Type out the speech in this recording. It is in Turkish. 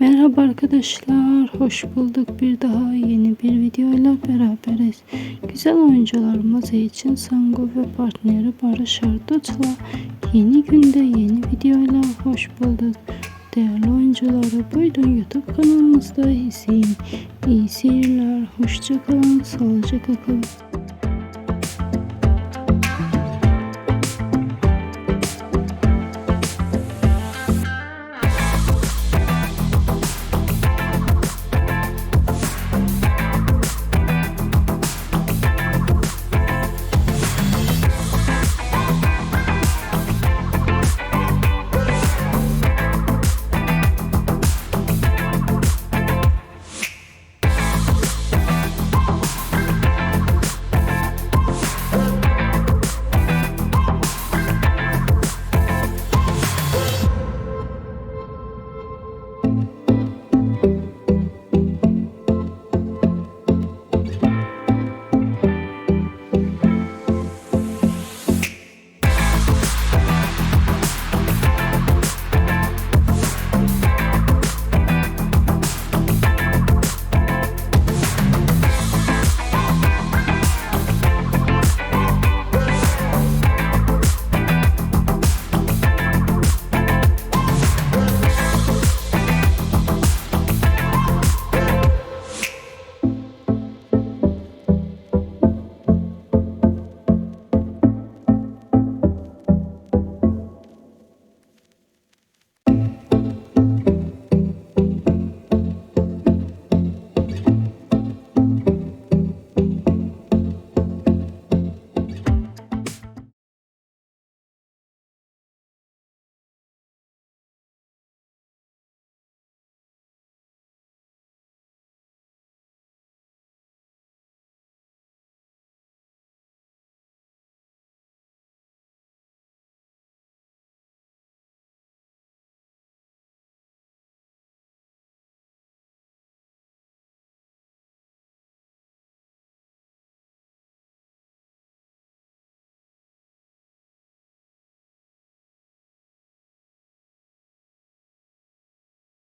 Merhaba arkadaşlar, hoş bulduk. Bir daha yeni bir videoyla beraberiz. Güzel oyuncularımız için Sango ve partneri Barış Arduç'la yeni günde yeni videoyla hoş bulduk. Değerli oyuncuları buyurun YouTube kanalımızda izleyin. İyi seyirler, hoşçakalın, sağlıcakla kalın.